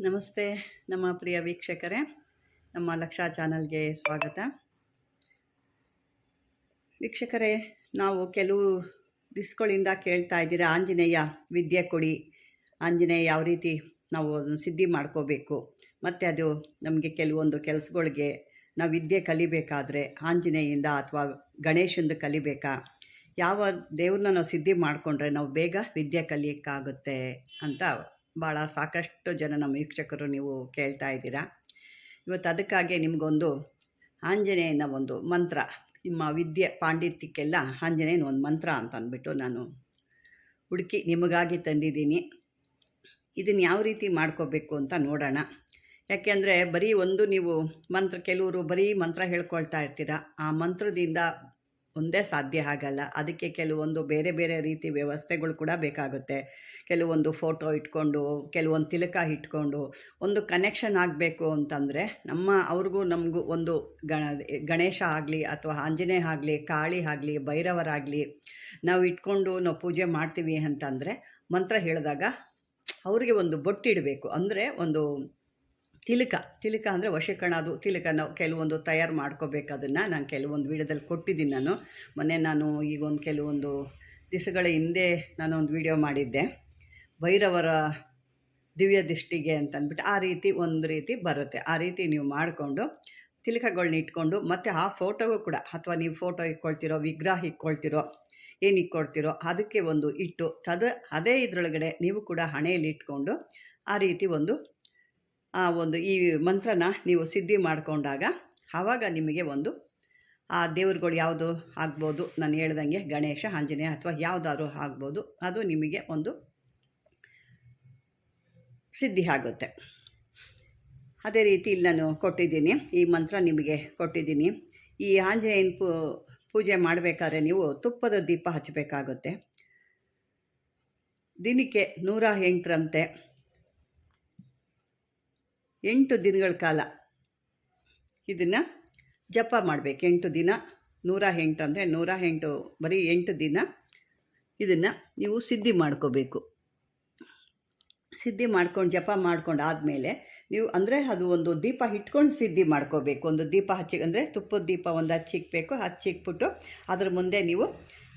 ನಮಸ್ತೆ ನಮ್ಮ ಪ್ರಿಯ ವೀಕ್ಷಕರೇ, ನಮ್ಮ ಲಕ್ಷಾ ಚಾನಲ್ಗೆ ಸ್ವಾಗತ. ವೀಕ್ಷಕರೇ, ನಾವು ಕೆಲವು ದಿಸ್ಗಳಿಂದ ಕೇಳ್ತಾ ಇದ್ದೀರಾ? ಆಂಜನೇಯ ವಿದ್ಯೆ ಕೊಡಿ. ಆಂಜನೇಯ ಯಾವ ರೀತಿ ನಾವು ಅದನ್ನು ಸಿದ್ಧಿ ಮಾಡ್ಕೋಬೇಕು? ಮತ್ತು ಅದು ನಮಗೆ ಕೆಲವೊಂದು ಕೆಲಸಗಳಿಗೆ ನಾವು ವಿದ್ಯೆ ಕಲಿಬೇಕಾದ್ರೆ ಆಂಜನೇಯಿಂದ ಅಥವಾ ಗಣೇಶಂದು ಕಲಿಬೇಕಾ? ಯಾವ ದೇವ್ರನ್ನ ನಾವು ಸಿದ್ಧಿ ಮಾಡಿಕೊಂಡ್ರೆ ನಾವು ಬೇಗ ವಿದ್ಯೆ ಕಲಿಯೋಕ್ಕಾಗುತ್ತೆ ಅಂತ ಭಾಳ ಸಾಕಷ್ಟು ಜನ ನಮ್ಮ ವೀಕ್ಷಕರು ನೀವು ಕೇಳ್ತಾ ಇದ್ದೀರಾ. ಇವತ್ತು ಅದಕ್ಕಾಗಿ ನಿಮಗೊಂದು ಆಂಜನೇಯನ ಒಂದು ಮಂತ್ರ, ನಿಮ್ಮ ವಿದ್ಯೆ ಪಾಂಡಿತ್ಯಕ್ಕೆಲ್ಲ ಆಂಜನೇಯನ ಒಂದು ಮಂತ್ರ ಅಂತ ಅಂದ್ಬಿಟ್ಟು ನಾನು ಹುಡುಕಿ ನಿಮಗಾಗಿ ತಂದಿದ್ದೀನಿ. ಇದನ್ನು ಯಾವ ರೀತಿ ಮಾಡ್ಕೋಬೇಕು ಅಂತ ನೋಡೋಣ. ಯಾಕೆಂದರೆ ಬರೀ ಒಂದು ನೀವು ಮಂತ್ರ, ಕೆಲವರು ಬರೀ ಮಂತ್ರ ಹೇಳ್ಕೊಳ್ತಾ ಇರ್ತೀರ. ಆ ಮಂತ್ರದಿಂದ ಒಂದೇ ಸಾಧ್ಯ ಆಗಲ್ಲ. ಅದಕ್ಕೆ ಕೆಲವೊಂದು ಬೇರೆ ಬೇರೆ ರೀತಿ ವ್ಯವಸ್ಥೆಗಳು ಕೂಡ ಬೇಕಾಗುತ್ತೆ. ಕೆಲವೊಂದು ಫೋಟೋ ಇಟ್ಕೊಂಡು, ಕೆಲವೊಂದು ತಿಲಕ ಇಟ್ಕೊಂಡು, ಒಂದು ಕನೆಕ್ಷನ್ ಆಗಬೇಕು ಅಂತಂದರೆ ನಮ್ಮ, ಅವ್ರಿಗೂ ನಮಗೂ ಒಂದು ಗಣ ಗಣೇಶ ಆಗಲಿ ಅಥವಾ ಆಂಜನೇಯ ಆಗಲಿ, ಕಾಳಿ ಆಗಲಿ ಭೈರವರಾಗಲಿ ನಾವು ಇಟ್ಕೊಂಡು ನಾವು ಪೂಜೆ ಮಾಡ್ತೀವಿ ಅಂತಂದರೆ, ಮಂತ್ರ ಹೇಳಿದಾಗ ಅವರಿಗೆ ಒಂದು ಬೊಟ್ಟಿಡಬೇಕು. ಅಂದರೆ ಒಂದು ತಿಲಕ ತಿಲಕ ಅಂದರೆ ವಶಕಣ ಅದು. ತಿಲಕ ನಾವು ಕೆಲವೊಂದು ತಯಾರು ಮಾಡ್ಕೋಬೇಕು ಅದನ್ನು. ನಾನು ಕೆಲವೊಂದು ವಿಡಿಯೋದಲ್ಲಿ ಕೊಟ್ಟಿದ್ದೀನಿ ನಾನು. ಮೊನ್ನೆ ನಾನು ಈಗ ಒಂದು ಕೆಲವೊಂದು ದಿವಸಗಳ ಹಿಂದೆ ನಾನು ಒಂದು ವಿಡಿಯೋ ಮಾಡಿದ್ದೆ. ಭೈರವರ ದಿವ್ಯ ದೃಷ್ಟಿಗೆ ಅಂತ ಅಂದ್ಬಿಟ್ಟು ಆ ರೀತಿ ಒಂದು ರೀತಿ ಬರುತ್ತೆ. ಆ ರೀತಿ ನೀವು ಮಾಡಿಕೊಂಡು ತಿಲಕಗಳನ್ನ ಇಟ್ಕೊಂಡು ಮತ್ತು ಆ ಫೋಟೋಗೂ ಕೂಡ ಅಥವಾ ನೀವು ಫೋಟೋ ಇಟ್ಕೊಳ್ತಿರೋ, ವಿಗ್ರಹ ಇಟ್ಕೊಳ್ತಿರೋ, ಏನು ಇಟ್ಕೊಳ್ತಿರೋ ಅದಕ್ಕೆ ಒಂದು ಇಟ್ಟು, ತದ, ಅದೇ ಇದರೊಳಗಡೆ ನೀವು ಕೂಡ ಹಣೆಯಲ್ಲಿ ಇಟ್ಕೊಂಡು ಆ ರೀತಿ ಒಂದು ಆ ಒಂದು ಈ ಮಂತ್ರನ ನೀವು ಸಿದ್ಧಿ ಮಾಡಿಕೊಂಡಾಗ ಆವಾಗ ನಿಮಗೆ ಒಂದು, ಆ ದೇವ್ರುಗಳು ಯಾವುದು ಆಗ್ಬೋದು ನಾನು ಹೇಳ್ದಂಗೆ ಗಣೇಶ, ಆಂಜನೇಯ ಅಥವಾ ಯಾವುದಾದ್ರು ಆಗ್ಬೋದು, ಅದು ನಿಮಗೆ ಒಂದು ಸಿದ್ಧಿ ಆಗುತ್ತೆ. ಅದೇ ರೀತಿ ನಾನು ಕೊಟ್ಟಿದ್ದೀನಿ, ಈ ಮಂತ್ರ ನಿಮಗೆ ಕೊಟ್ಟಿದ್ದೀನಿ. ಈ ಆಂಜನೇಯನ ಪೂಜೆ ಮಾಡಬೇಕಾದ್ರೆ ನೀವು ತುಪ್ಪದ ದೀಪ ಹಚ್ಚಬೇಕಾಗುತ್ತೆ. ದಿನಕ್ಕೆ ನೂರ ಎಂಟರಂತೆ ಎಂಟು ದಿನಗಳ ಕಾಲ ಇದನ್ನು ಜಪ ಮಾಡಬೇಕು. ಎಂಟು ದಿನ, ನೂರ ಎಂಟು ಅಂದರೆ ನೂರ ಎಂಟು, ಬರೀ ಎಂಟು ದಿನ ಇದನ್ನು ನೀವು ಸಿದ್ಧಿ ಮಾಡ್ಕೋಬೇಕು. ಸಿದ್ಧಿ ಮಾಡ್ಕೊಂಡು, ಜಪ ಮಾಡ್ಕೊಂಡು ಆದಮೇಲೆ ನೀವು ಅಂದರೆ ಅದು ಒಂದು ದೀಪ ಇಟ್ಕೊಂಡು ಸಿದ್ಧಿ ಮಾಡ್ಕೋಬೇಕು. ಒಂದು ದೀಪ ಹಚ್ಚಿ, ಅಂದರೆ ತುಪ್ಪದ ದೀಪ ಒಂದು ಹಚ್ಚಿಕ್ಬೇಕು ಹಚ್ಚಿಕ್ಬಿಟ್ಟು ಅದ್ರ ಮುಂದೆ ನೀವು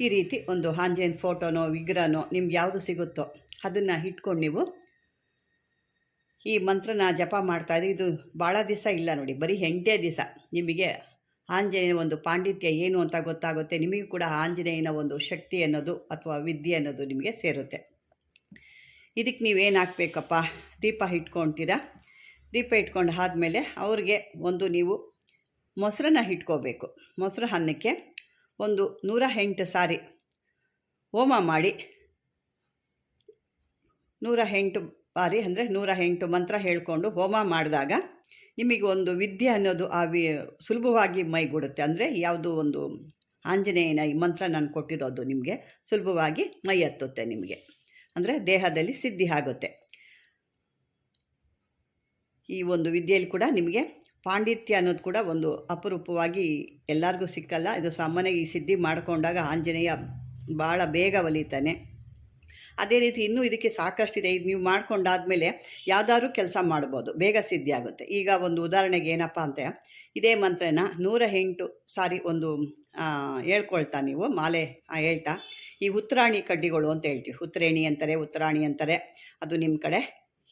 ಈ ರೀತಿ ಒಂದು ಆಂಜನೇಯನ ಫೋಟೋನೋ ವಿಗ್ರಹನೋ ನಿಮ್ಗೆ ಯಾವುದು ಸಿಗುತ್ತೋ ಅದನ್ನು ಇಟ್ಕೊಂಡು ನೀವು ಈ ಮಂತ್ರನ ಜಪ ಮಾಡ್ತಾ ಇದ್ದೀವಿ ಇದು ಭಾಳ ದಿವಸ ಇಲ್ಲ ನೋಡಿ, ಬರೀ ಎಂಟೇ ದಿವಸ. ನಿಮಗೆ ಆಂಜನೇಯನ ಒಂದು ಪಾಂಡಿತ್ಯ ಏನು ಅಂತ ಗೊತ್ತಾಗುತ್ತೆ, ನಿಮಗೂ ಕೂಡ ಆಂಜನೇಯನ ಒಂದು ಶಕ್ತಿ ಅನ್ನೋದು ಅಥವಾ ವಿದ್ಯೆ ಅನ್ನೋದು ನಿಮಗೆ ಸೇರುತ್ತೆ. ಇದಕ್ಕೆ ನೀವೇನು ಹಾಕ್ಬೇಕಪ್ಪ? ದೀಪ ಇಟ್ಕೊತೀರಾ? ದೀಪ ಇಟ್ಕೊಂಡು ಆದಮೇಲೆ ಅವ್ರಿಗೆ ಒಂದು ನೀವು ಮೊಸರನ್ನ ಇಟ್ಕೋಬೇಕು ಮೊಸರು ಅನ್ನಕ್ಕೆ ಒಂದು ನೂರ ಎಂಟು ಸಾರಿ ಹೋಮ ಮಾಡಿ, ನೂರ ಎಂಟು ಬಾರಿ ಅಂದರೆ ನೂರ ಎಂಟು ಮಂತ್ರ ಹೇಳಿಕೊಂಡು ಹೋಮ ಮಾಡಿದಾಗ ನಿಮಗೆ ಒಂದು ವಿದ್ಯೆ ಅನ್ನೋದು ಆ ವಿ ಸುಲಭವಾಗಿ ಮೈಗೂಡುತ್ತೆ. ಅಂದರೆ ಯಾವುದು ಒಂದು ಆಂಜನೇಯನ ಈ ಮಂತ್ರ ನಾನು ಕೊಟ್ಟಿರೋದು ನಿಮಗೆ ಸುಲಭವಾಗಿ ಮೈ ಹತ್ತುತ್ತೆ ನಿಮಗೆ. ಅಂದರೆ ದೇಹದಲ್ಲಿ ಸಿದ್ಧಿ ಆಗುತ್ತೆ. ಈ ಒಂದು ವಿದ್ಯೆಯಲ್ಲಿ ಕೂಡ ನಿಮಗೆ ಪಾಂಡಿತ್ಯ ಅನ್ನೋದು ಕೂಡ ಒಂದು ಅಪರೂಪವಾಗಿ ಎಲ್ಲರಿಗೂ ಸಿಕ್ಕಲ್ಲ. ಇದು ಸಾಮಾನ್ಯ ಈ ಸಿದ್ಧಿ ಮಾಡಿಕೊಂಡಾಗ ಆಂಜನೇಯ ಭಾಳ ಬೇಗ ಒಲಿತಾನೆ. ಅದೇ ರೀತಿ ಇನ್ನೂ ಇದಕ್ಕೆ ಸಾಕಷ್ಟಿದೆ. ಇದು ನೀವು ಮಾಡ್ಕೊಂಡಾದಮೇಲೆ ಯಾವುದಾದ್ರೂ ಕೆಲಸ ಮಾಡ್ಬೋದು. ಬೇಗ ಸಿದ್ಧಿ ಆಗುತ್ತೆ. ಈಗ ಒಂದು ಉದಾಹರಣೆಗೆ ಏನಪ್ಪ ಅಂತ, ಇದೇ ಮಂತ್ರನ ನೂರ ಎಂಟು ಸಾರಿ ಒಂದು ಹೇಳ್ಕೊಳ್ತಾ ನೀವು, ಮಾಲೆ ಹೇಳ್ತಾ, ಈ ಉತ್ತರಾಣಿ ಕಡ್ಡಿಗಳು ಅಂತ ಹೇಳ್ತೀವಿ. ಉತ್ತರೇಣಿ ಅಂತಾರೆ, ಉತ್ತರಾಣಿ ಅಂತಾರೆ. ಅದು ನಿಮ್ಮ ಕಡೆ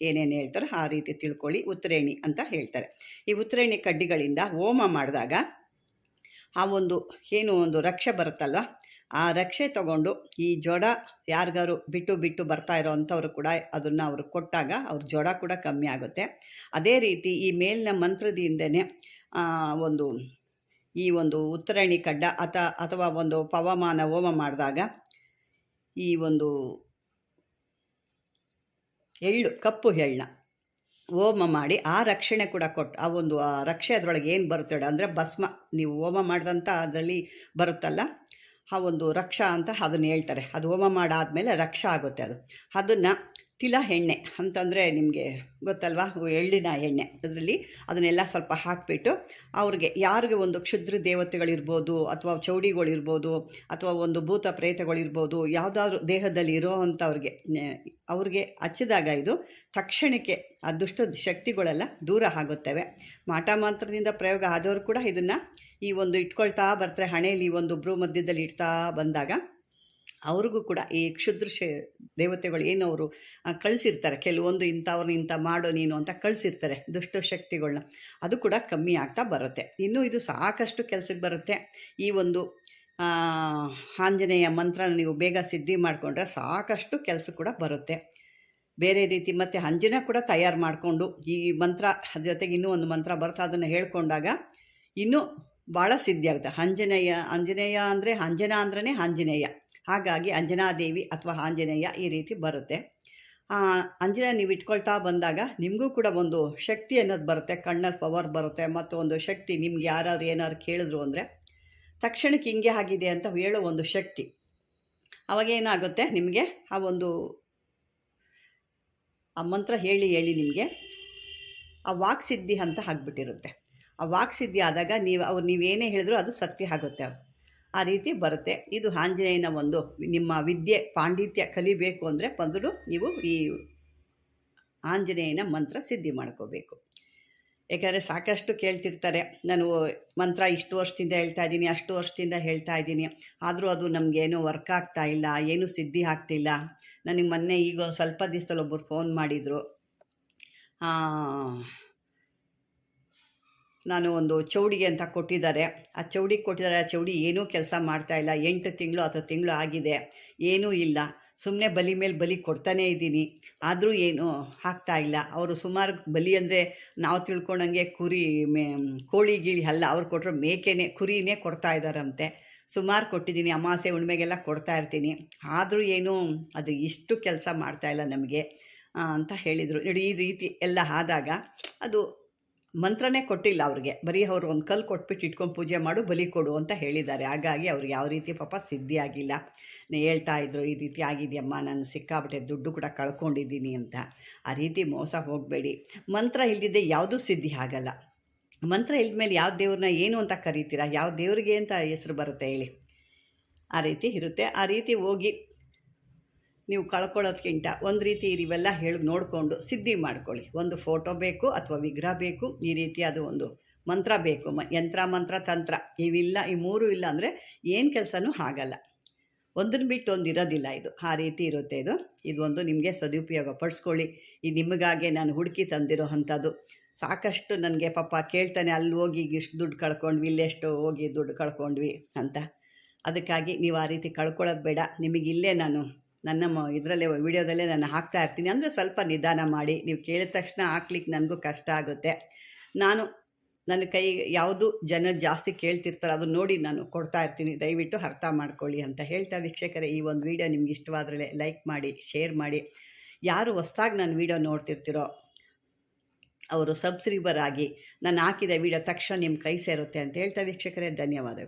ಏನೇನು ಹೇಳ್ತಾರೋ ಆ ರೀತಿ ತಿಳ್ಕೊಳ್ಳಿ, ಉತ್ತರೇಣಿ ಅಂತ ಹೇಳ್ತಾರೆ. ಈ ಉತ್ತರೇಣಿ ಕಡ್ಡಿಗಳಿಂದ ಹೋಮ ಮಾಡಿದಾಗ ಆ ಒಂದು, ಏನು ಒಂದು ರಕ್ಷೆ ಬರುತ್ತಲ್ವ? ಆ ರಕ್ಷೆ ತಗೊಂಡು ಈ ಜೋಡ ಯಾರಿಗಾರು ಬಿಟ್ಟು ಬಿಟ್ಟು ಬರ್ತಾ ಇರೋ ಅಂಥವ್ರು ಕೂಡ ಅದನ್ನು ಅವರು ಕೊಟ್ಟಾಗ ಅವ್ರ ಜೋಡ ಕೂಡ ಕಮ್ಮಿ ಆಗುತ್ತೆ. ಅದೇ ರೀತಿ ಈ ಮೇಲಿನ ಮಂತ್ರದಿಂದನೇ ಒಂದು ಈ ಒಂದು ಉತ್ತರಾಣಿ ಕಡ್ಡ ಅಥ ಅಥವಾ ಒಂದು ಪವಮಾನ ಹೋಮ ಮಾಡಿದಾಗ ಈ ಒಂದು ಎಳ್ಳು, ಕಪ್ಪು ಎಳ್ಳನ್ನ ಹೋಮ ಮಾಡಿ ಆ ರಕ್ಷಣೆ ಕೂಡ ಕೊಟ್ಟು ಆ ಒಂದು, ಆ ರಕ್ಷೆ ಅದರೊಳಗೆ ಏನು ಬರುತ್ತೆ ಅಂದರೆ ಭಸ್ಮ. ನೀವು ಹೋಮ ಮಾಡಿದಂಥ ಅದರಲ್ಲಿ ಬರುತ್ತಲ್ಲ ಆ ಒಂದು ರಕ್ಷಾ ಅಂತ ಅದನ್ನು ಹೇಳ್ತಾರೆ. ಅದು ಹೋಮ ಮಾಡಾದಮೇಲೆ ರಕ್ಷಾ ಆಗುತ್ತೆ ಅದು. ಅದನ್ನು ತಿಲ ಎಣ್ಣೆ ಅಂತಂದರೆ ನಿಮಗೆ ಗೊತ್ತಲ್ವಾ? ಎಳ್ಳಿನ ಎಣ್ಣೆ ಅದರಲ್ಲಿ ಅದನ್ನೆಲ್ಲ ಸ್ವಲ್ಪ ಹಾಕಿಬಿಟ್ಟು ಅವ್ರಿಗೆ ಯಾರಿಗೆ ಒಂದು ಕ್ಷುದ್ರ ದೇವತೆಗಳಿರ್ಬೋದು ಅಥವಾ ಚೌಡಿಗಳಿರ್ಬೋದು ಅಥವಾ ಒಂದು ಭೂತ ಪ್ರೇತಗಳಿರ್ಬೋದು ಯಾವುದಾದ್ರೂ ದೇಹದಲ್ಲಿ ಇರೋ ಅಂಥವ್ರಿಗೆ ಅವ್ರಿಗೆ ಹಚ್ಚಿದಾಗ ಇದು ತಕ್ಷಣಕ್ಕೆ ಆ ದುಷ್ಟ ಶಕ್ತಿಗಳೆಲ್ಲ ದೂರ ಆಗುತ್ತವೆ. ಮಾಟ ಮಂತ್ರದಿಂದ ಪ್ರಯೋಗ ಆದವರು ಕೂಡ ಇದನ್ನು ಈ ಒಂದು ಇಟ್ಕೊಳ್ತಾ ಬರ್ತಾರೆ. ಹಣೆಯಲ್ಲಿ ಒಂದು ಬ್ರೂ ಮಧ್ಯದಲ್ಲಿ ಇಡ್ತಾ ಬಂದಾಗ ಅವ್ರಿಗೂ ಕೂಡ ಈ ಕ್ಷುದ್ರ ದೇವತೆಗಳು ಏನು ಅವರು ಕಳಿಸಿರ್ತಾರೆ. ಕೆಲವೊಂದು ಇಂಥವ್ರನ್ನ ಇಂಥ ಮಾಡೋ ನೀನು ಅಂತ ಕಳಿಸಿರ್ತಾರೆ ದುಷ್ಟ ಶಕ್ತಿಗಳನ್ನ ಅದು ಕೂಡ ಕಮ್ಮಿ ಆಗ್ತಾ ಬರುತ್ತೆ. ಇನ್ನೂ ಇದು ಸಾಕಷ್ಟು ಕೆಲಸಕ್ಕೆ ಬರುತ್ತೆ. ಈ ಒಂದು ಆಂಜನೇಯ ಮಂತ್ರನ ನೀವು ಬೇಗ ಸಿದ್ಧಿ ಮಾಡಿಕೊಂಡ್ರೆ ಸಾಕಷ್ಟು ಕೆಲಸ ಕೂಡ ಬರುತ್ತೆ. ಬೇರೆ ರೀತಿ ಮತ್ತು ಅಂಜನ ಕೂಡ ತಯಾರು ಮಾಡಿಕೊಂಡು ಈ ಮಂತ್ರ ಜೊತೆಗೆ ಇನ್ನೂ ಒಂದು ಮಂತ್ರ ಬರುತ್ತೆ. ಅದನ್ನು ಹೇಳ್ಕೊಂಡಾಗ ಇನ್ನೂ ಭಾಳ ಸಿದ್ಧಿ ಆಗುತ್ತೆ ಆಂಜನೇಯ ಆಂಜನೇಯ ಅಂದರೆ ಅಂಜನ ಅಂದ್ರೇ ಆಂಜನೇಯ ಹಾಗಾಗಿ ಅಂಜನಾದೇವಿ ಅಥವಾ ಆಂಜನೇಯ ಈ ರೀತಿ ಬರುತ್ತೆ. ಅಂಜನ ನೀವು ಇಟ್ಕೊಳ್ತಾ ಬಂದಾಗ ನಿಮಗೂ ಕೂಡ ಒಂದು ಶಕ್ತಿ ಅನ್ನೋದು ಬರುತ್ತೆ, ಕಣ್ಣಲ್ಲಿ ಪವರ್ ಬರುತ್ತೆ ಮತ್ತು ಒಂದು ಶಕ್ತಿ ನಿಮ್ಗೆ ಯಾರಾದ್ರು ಏನಾದ್ರು ಕೇಳಿದ್ರು ಅಂದರೆ ತಕ್ಷಣಕ್ಕೆ ಹಿಂಗೆ ಆಗಿದೆ ಅಂತ ಹೇಳೋ ಒಂದು ಶಕ್ತಿ. ಅವಾಗ ಏನಾಗುತ್ತೆ ನಿಮಗೆ? ಆ ಒಂದು, ಆ ಮಂತ್ರ ಹೇಳಿ ಹೇಳಿ ನಿಮಗೆ ಆ ವಾಕ್ಸಿದ್ಧಿ ಅಂತ ಆಗ್ಬಿಟ್ಟಿರುತ್ತೆ. ಆ ವಾಕ್ಸಿದ್ಧಿ ಆದಾಗ ನೀವು ಅವ್ರು ನೀವೇನೇ ಹೇಳಿದ್ರು ಅದು ಸತ್ಯ ಆಗುತ್ತೆ. ಆ ರೀತಿ ಬರುತ್ತೆ. ಇದು ಆಂಜನೇಯನ ಒಂದು ನಿಮ್ಮ ವಿದ್ಯೆ, ಪಾಂಡಿತ್ಯ ಕಲಿಬೇಕು ಅಂದರೆ ಮೊದಲು ನೀವು ಈ ಆಂಜನೇಯನ ಮಂತ್ರ ಸಿದ್ಧಿ ಮಾಡ್ಕೋಬೇಕು. ಏಕೆಂದರೆ ಸಾಕಷ್ಟು ಕೇಳ್ತಿರ್ತಾರೆ. ನಾನು ಮಂತ್ರ ಇಷ್ಟು ವರ್ಷದಿಂದ ಹೇಳ್ತಾ ಇದ್ದೀನಿ, ಅಷ್ಟು ವರ್ಷದಿಂದ ಹೇಳ್ತಾ ಇದ್ದೀನಿ. ಆದರೂ ಅದು ನಮಗೇನು ವರ್ಕ್ ಆಗ್ತಾ ಇಲ್ಲ, ಏನೂ ಸಿದ್ಧಿ ಆಗ್ತಿಲ್ಲ. ನನಗೆ ಮೊನ್ನೆ ಈಗ ಸ್ವಲ್ಪ ದಿವಸದಲ್ಲಿ ಒಬ್ಬರು ಫೋನ್ ಮಾಡಿದರು ನಾನು ಒಂದು ಚೌಡಿಗೆ ಅಂತ ಕೊಟ್ಟಿದ್ದಾರೆ. ಆ ಚೌಡಿಗೆ ಕೊಟ್ಟಿದ್ದಾರೆ. ಆ ಚೌಡಿ ಏನೂ ಕೆಲಸ ಮಾಡ್ತಾ ಇಲ್ಲ. ಎಂಟು ತಿಂಗಳು ಹತ್ತು ತಿಂಗಳು ಆಗಿದೆ. ಏನೂ ಇಲ್ಲ. ಸುಮ್ಮನೆ ಬಲಿ ಮೇಲೆ ಬಲಿ ಕೊಡ್ತಾನೇ ಇದ್ದೀನಿ. ಆದರೂ ಏನು ಹಾಕ್ತಾ ಇಲ್ಲ. ಅವರು ಸುಮಾರು ಬಲಿ ಅಂದರೆ ನಾವು ತಿಳ್ಕೊಂಡಂಗೆ ಕುರಿ ಮೇ, ಕೋಳಿ ಗಿಳಿ ಅಲ್ಲ. ಅವ್ರು ಕೊಟ್ಟರು ಮೇಕೆನೇ, ಕುರಿನೇ ಕೊಡ್ತಾ ಇದ್ದಾರಂತೆ. ಸುಮಾರು ಕೊಟ್ಟಿದ್ದೀನಿ. ಅಮಾಸೆ ಉಣ್ಮೆಗೆಲ್ಲ ಕೊಡ್ತಾ ಇರ್ತೀನಿ. ಆದರೂ ಏನು ಅದು ಇಷ್ಟು ಕೆಲಸ ಮಾಡ್ತಾ ಇಲ್ಲ ನಮಗೆ ಅಂತ ಹೇಳಿದರು. ನೋಡಿ, ಈ ರೀತಿ ಎಲ್ಲ ಆದಾಗ ಅದು ಮಂತ್ರನೇ ಕೊಟ್ಟಿಲ್ಲ ಅವ್ರಿಗೆ. ಬರೀ ಅವರು ಒಂದು ಕಲ್ಲು ಕೊಟ್ಬಿಟ್ಟು ಇಟ್ಕೊಂಡು ಪೂಜೆ ಮಾಡು, ಬಲಿ ಕೊಡು ಅಂತ ಹೇಳಿದ್ದಾರೆ. ಹಾಗಾಗಿ ಅವ್ರಿಗೆ ಯಾವ ರೀತಿ ಪಾಪ ಸಿದ್ಧಿ ಆಗಿಲ್ಲ. ಹೇಳ್ತಾ ಇದ್ರು, ಈ ರೀತಿ ಆಗಿದೆಯಮ್ಮ, ನಾನು ಸಿಕ್ಕಾಬಿಟ್ಟೆ ದುಡ್ಡು ಕೂಡ ಕಳ್ಕೊಂಡಿದ್ದೀನಿ ಅಂತ. ಆ ರೀತಿ ಮೋಸ ಹೋಗಬೇಡಿ. ಮಂತ್ರ ಇಲ್ದಿದ್ದೆ ಯಾವುದೂ ಸಿದ್ಧಿ ಆಗಲ್ಲ. ಮಂತ್ರ ಇಲ್ದ್ಮೇಲೆ ಯಾವ ದೇವ್ರನ್ನ ಏನು ಅಂತ ಕರಿತೀರಾ? ಯಾವ ದೇವ್ರಿಗೆ ಅಂತ ಹೆಸರು ಬರುತ್ತೆ ಹೇಳಿ. ಆ ರೀತಿ ಇರುತ್ತೆ. ಆ ರೀತಿ ಹೋಗಿ ನೀವು ಕಳ್ಕೊಳ್ಳೋದ್ಕಿಂತ ಒಂದು ರೀತಿ ಇವೆಲ್ಲ ಹೇಳಿ ನೋಡಿಕೊಂಡು ಸಿದ್ಧಿ ಮಾಡ್ಕೊಳ್ಳಿ. ಒಂದು ಫೋಟೋ ಬೇಕು ಅಥವಾ ವಿಗ್ರಹ ಬೇಕು, ಈ ರೀತಿ ಅದು ಒಂದು ಮಂತ್ರ ಬೇಕು. ಮ, ಯಂತ್ರ, ಮಂತ್ರ, ತಂತ್ರ ಇವಿಲ್ಲ, ಈ ಮೂರು ಇಲ್ಲ ಅಂದರೆ ಏನು ಕೆಲಸನೂ ಆಗಲ್ಲ. ಒಂದನ್ನು ಬಿಟ್ಟು ಒಂದು ಇರೋದಿಲ್ಲ ಇದು. ಆ ರೀತಿ ಇರುತ್ತೆ ಇದು. ಇದೊಂದು ನಿಮಗೆ ಸದುಪಯೋಗ ಪಡಿಸ್ಕೊಳ್ಳಿ. ಇದು ನಿಮಗಾಗೆ ನಾನು ಹುಡುಕಿ ತಂದಿರೋ ಅಂಥದ್ದು. ಸಾಕಷ್ಟು ನನಗೆ ಪಾಪ ಕೇಳ್ತಾನೆ, ಅಲ್ಲಿ ಹೋಗಿ ಇಷ್ಟು ದುಡ್ಡು ಕಳ್ಕೊಂಡ್ವಿ ಇಲ್ಲೆಷ್ಟು ಹೋಗಿ ದುಡ್ಡು ಕಳ್ಕೊಂಡ್ವಿ ಅಂತ. ಅದಕ್ಕಾಗಿ ನೀವು ಆ ರೀತಿ ಕಳ್ಕೊಳ್ಳೋದು ಬೇಡ. ನಿಮಗೆ ಇಲ್ಲೇ ನಾನು ನನ್ನ ಮ, ಇದರಲ್ಲೇ ವಿಡಿಯೋದಲ್ಲೇ ನಾನು ಹಾಕ್ತಾ ಇರ್ತೀನಿ. ಅಂದರೆ ಸ್ವಲ್ಪ ನಿಧಾನ ಮಾಡಿ. ನೀವು ಕೇಳಿದ ತಕ್ಷಣ ಹಾಕ್ಲಿಕ್ಕೆ ನನಗೂ ಕಷ್ಟ ಆಗುತ್ತೆ. ನಾನು, ನನ್ನ ಕೈ ಯಾವುದು ಜನ ಜಾಸ್ತಿ ಕೇಳ್ತಿರ್ತಾರೆ ಅದನ್ನ ನೋಡಿ ನಾನು ಕೊಡ್ತಾ ಇರ್ತೀನಿ. ದಯವಿಟ್ಟು ಅರ್ಥ ಮಾಡ್ಕೊಳ್ಳಿ ಅಂತ ಹೇಳ್ತಾ ವೀಕ್ಷಕರೇ, ಈ ಒಂದು ವಿಡಿಯೋ ನಿಮ್ಗೆ ಇಷ್ಟವಾದರೆ ಲೈಕ್ ಮಾಡಿ, ಶೇರ್ ಮಾಡಿ. ಯಾರು ಹೊಸ್ದಾಗಿ ನಾನು ವಿಡಿಯೋ ನೋಡ್ತಿರ್ತೀರೋ, ಅವರು ಸಬ್ಸ್ಕ್ರೈಬರ್ ಆಗಿ ನಾನು ಹಾಕಿದ ವಿಡಿಯೋ ತಕ್ಷಣ ನಿಮ್ಮ ಕೈ ಸೇರುತ್ತೆ ಅಂತ ಹೇಳ್ತಾ ವೀಕ್ಷಕರೇ, ಧನ್ಯವಾದಗಳು.